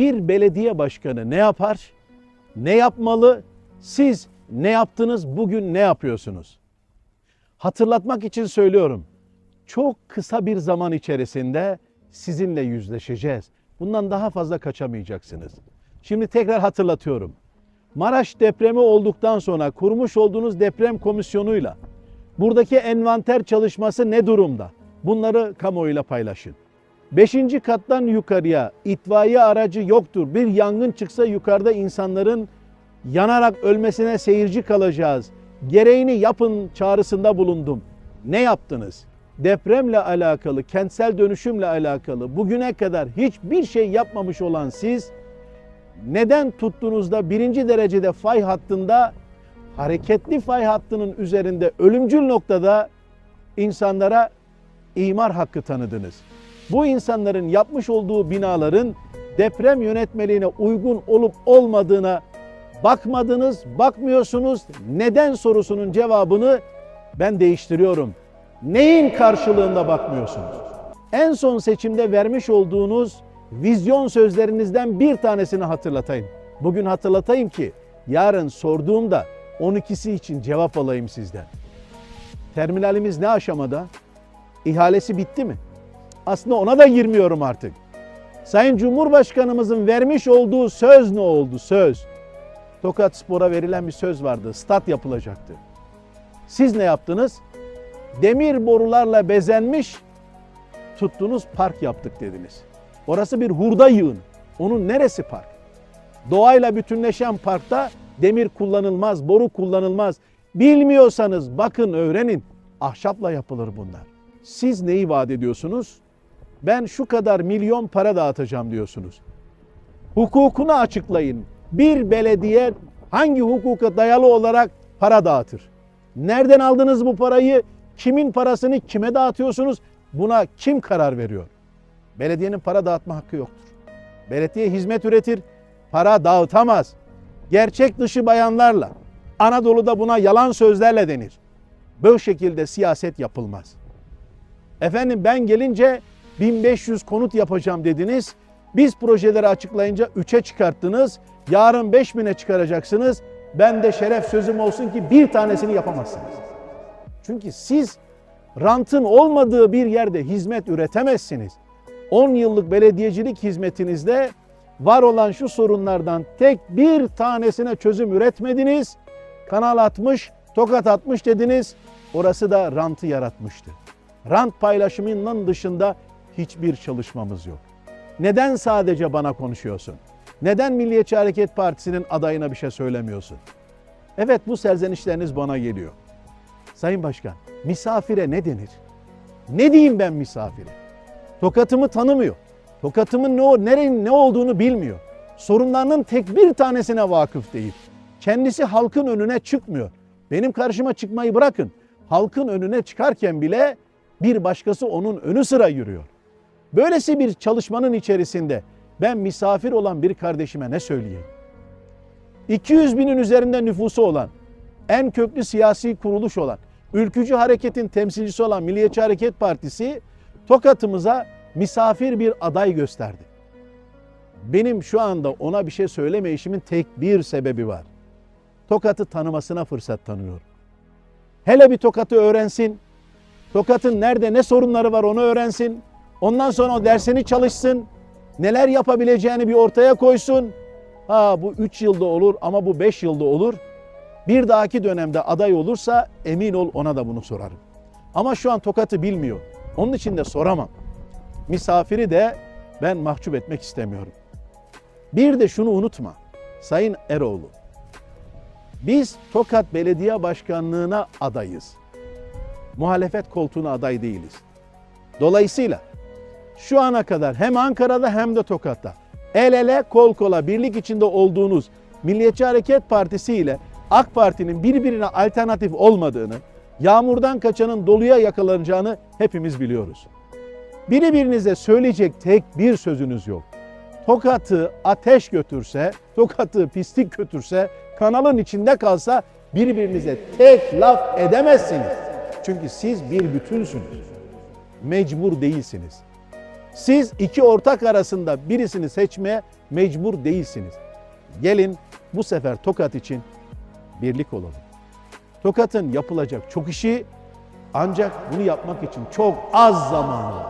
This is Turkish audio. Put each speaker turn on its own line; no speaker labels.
bir belediye başkanı ne yapar? Ne yapmalı? Siz ne yaptınız? Bugün ne yapıyorsunuz? Hatırlatmak için söylüyorum. Çok kısa bir zaman içerisinde sizinle yüzleşeceğiz. Bundan daha fazla kaçamayacaksınız. Şimdi tekrar hatırlatıyorum. Maraş depremi olduktan sonra kurmuş olduğunuz deprem komisyonuyla buradaki envanter çalışması ne durumda? Bunları kamuoyuyla paylaşın. Beşinci kattan yukarıya itfaiye aracı yoktur. Bir yangın çıksa yukarıda insanların yanarak ölmesine seyirci kalacağız. Gereğini yapın çağrısında bulundum. Ne yaptınız? Depremle alakalı, kentsel dönüşümle alakalı bugüne kadar hiçbir şey yapmamış olan siz neden tuttuğunuzda birinci derecede fay hattında hareketli fay hattının üzerinde ölümcül noktada insanlara imar hakkı tanıdınız. Bu insanların yapmış olduğu binaların deprem yönetmeliğine uygun olup olmadığına bakmadınız, bakmıyorsunuz. Neden sorusunun cevabını ben değiştiriyorum. Neyin karşılığında bakmıyorsunuz? En son seçimde vermiş olduğunuz vizyon sözlerinizden bir tanesini hatırlatayım. Bugün hatırlatayım ki yarın sorduğumda 12'si için cevap alayım sizden. Terminalimiz ne aşamada? İhalesi bitti mi? Aslında ona da girmiyorum artık. Sayın Cumhurbaşkanımızın vermiş olduğu söz ne oldu? Söz. Tokat Spor'a verilen bir söz vardı. Stat yapılacaktı. Siz ne yaptınız? Demir borularla bezenmiş tuttunuz park yaptık dediniz. Orası bir hurda yığın. Onun neresi park? Doğayla bütünleşen parkta demir kullanılmaz, boru kullanılmaz. Bilmiyorsanız bakın öğrenin. Ahşapla yapılır bunlar. Siz neyi vaat ediyorsunuz? Ben şu kadar milyon para dağıtacağım diyorsunuz. Hukukunu açıklayın. Bir belediye hangi hukuka dayalı olarak para dağıtır? Nereden aldınız bu parayı? Kimin parasını kime dağıtıyorsunuz? Buna kim karar veriyor? Belediyenin para dağıtma hakkı yoktur. Belediye hizmet üretir, para dağıtamaz. Gerçek dışı bayanlarla, Anadolu'da buna yalan sözlerle denir. Böyle şekilde siyaset yapılmaz. Efendim ben gelince 1500 konut yapacağım dediniz. Biz projeleri açıklayınca 3'e çıkarttınız. Yarın 5000'e çıkaracaksınız. Ben de şeref sözüm olsun ki bir tanesini yapamazsınız. Çünkü siz rantın olmadığı bir yerde hizmet üretemezsiniz. 10 yıllık belediyecilik hizmetinizde var olan şu sorunlardan tek bir tanesine çözüm üretmediniz. Kanal atmış, tokat atmış dediniz. Orası da rantı yaratmıştı. Rant paylaşımının dışında hiçbir çalışmamız yok. Neden sadece bana konuşuyorsun? Neden Milliyetçi Hareket Partisi'nin adayına bir şey söylemiyorsun? Evet bu serzenişleriniz bana geliyor. Sayın Başkan, misafire ne denir? Ne diyeyim ben misafire? Tokatımı tanımıyor. Tokatımın ne, nerenin ne olduğunu bilmiyor. Sorunlarının tek bir tanesine vakıf değil. Kendisi halkın önüne çıkmıyor. Benim karşıma çıkmayı bırakın. Halkın önüne çıkarken bile bir başkası onun önü sıra yürüyor. Böylesi bir çalışmanın içerisinde ben misafir olan bir kardeşime ne söyleyeyim? 200 binin üzerinde nüfusu olan, en köklü siyasi kuruluş olan, ülkücü hareketin temsilcisi olan Milliyetçi Hareket Partisi Tokat'ımıza misafir bir aday gösterdi. Benim şu anda ona bir şey söylemeyişimin tek bir sebebi var. Tokat'ı tanımasına fırsat tanıyorum. Hele bir Tokat'ı öğrensin. Tokat'ın nerede ne sorunları var onu öğrensin. Ondan sonra o dersini çalışsın. Neler yapabileceğini bir ortaya koysun. Ha bu 3 yılda olur ama bu 5 yılda olur. Bir dahaki dönemde aday olursa emin ol ona da bunu sorarım. Ama şu an Tokat'ı bilmiyor. Onun için de soramam. Misafiri de ben mahcup etmek istemiyorum. Bir de şunu unutma. Sayın Eroğlu. Biz Tokat Belediye Başkanlığı'na adayız. Muhalefet koltuğuna aday değiliz. Dolayısıyla şu ana kadar hem Ankara'da hem de Tokat'ta el ele kol kola birlik içinde olduğunuz Milliyetçi Hareket Partisi ile AK Parti'nin birbirine alternatif olmadığını, yağmurdan kaçanın doluya yakalanacağını hepimiz biliyoruz. Birbirinize söyleyecek tek bir sözünüz yok. Tokat'ı ateş götürse, Tokat'ı pislik götürse, kanalın içinde kalsa birbirinize tek laf edemezsiniz. Çünkü siz bir bütünsünüz. Mecbur değilsiniz. Siz iki ortak arasında birisini seçmeye mecbur değilsiniz. Gelin bu sefer Tokat için birlik olalım. Tokat'ın yapılacak çok işi ancak bunu yapmak için çok az zamanı var.